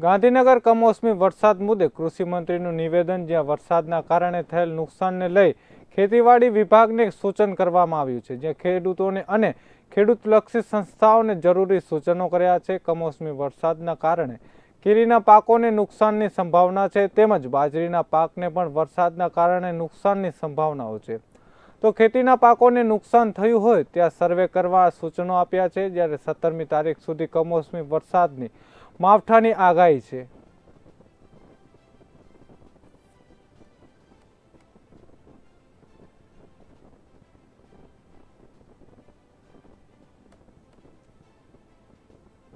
ગાંધીનગર કમોસમી વરસાદ મુદ્દે કૃષિ મંત્રીનું નિવેદન, જ્યાં વરસાદના કારણે થયેલ નુકસાનને લઈ ખેતીવાડી વિભાગને સૂચન કરવામાં આવ્યું છે, જ્યાં ખેડૂતોને અને ખેડૂતલક્ષી સંસ્થાઓને જરૂરી સૂચનો કર્યા છે. કમોસમી વરસાદના કારણે કેરીના પાકોને નુકસાનની સંભાવના છે, તેમજ બાજરીના પાકને પણ વરસાદના કારણે નુકસાનની સંભાવનાઓ છે. તો ખેતીના પાકોને નુકસાન થયું હોય, ત્યાં સર્વે કરવા સૂચનો આપ્યા છે. જ્યારે સત્તરમી તારીખ સુધી કમોસમી વરસાદની માવઠાની આગાહી છે.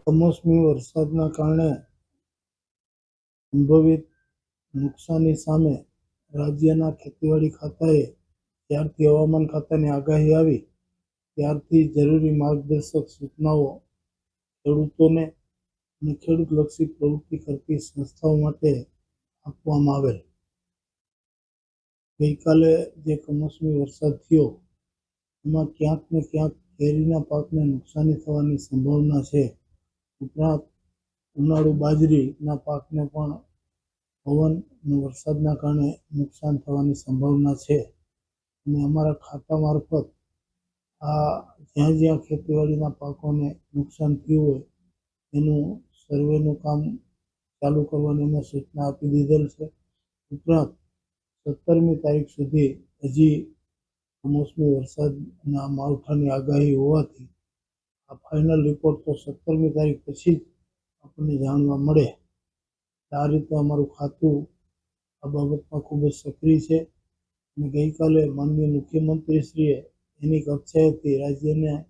કમોસમી વરસાદના કારણે સંભવિત નુકસાની સામે રાજ્યના ખેતીવાડી ખાતાએ જ્યારથી હવામાન ખાતાની આગાહી આવી, ત્યારથી જરૂરી માર્ગદર્શક સૂચનાઓ ખેડૂતોને અને ખેડૂતલક્ષી પ્રવૃત્તિ કરતી સંસ્થાઓ માટે આપવામાં આવેલ. ગઈકાલે જે કમોસમી વરસાદ થયો, એમાં ક્યાંક ને ક્યાંક કેરીના પાકને નુકસાની થવાની સંભાવના છે. ઉપરાંત, ઉનાળુ બાજરીના પાકને પણ પવન અને વરસાદના કારણે નુકસાન થવાની સંભાવના છે. અને અમારા ખાતા મારફત આ જ્યાં જ્યાં ખેતીવાડીના પાકોને નુકસાન થયું હોય, એનું સર્વેનું કામ ચાલુ કરવાની અમે સૂચના આપી દીધેલ છે. ઉપરાંત સત્તરમી તારીખ સુધી હજી કમોસમી વરસાદ અને આ માવઠાની આગાહી હોવાથી આ ફાઇનલ રિપોર્ટ તો સત્તરમી તારીખ પછી જ આપણને જાણવા મળે. આ રીતે અમારું ખાતું આ બાબતમાં ખૂબ જ સક્રિય છે અને ગઈકાલે માનનીય મુખ્યમંત્રીશ્રીએ એની કક્ષાએથી રાજ્યના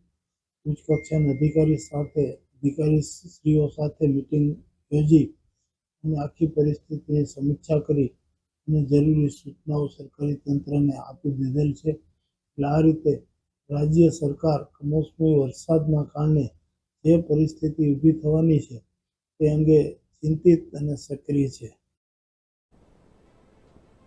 ઉચ્ચ કક્ષાના અધિકારી સાથે અધિકારીશ્રીઓ સાથે મિટિંગ યોજી અને આખી પરિસ્થિતિની સમીક્ષા કરી અને જરૂરી સૂચનાઓ સરકારી તંત્રને આપી દીધેલ છે. એટલે આ રીતે રાજ્ય સરકાર કમોસમી વરસાદના કારણે જે પરિસ્થિતિ ઊભી થવાની છે, તે અંગે ચિંતિત અને સક્રિય છે.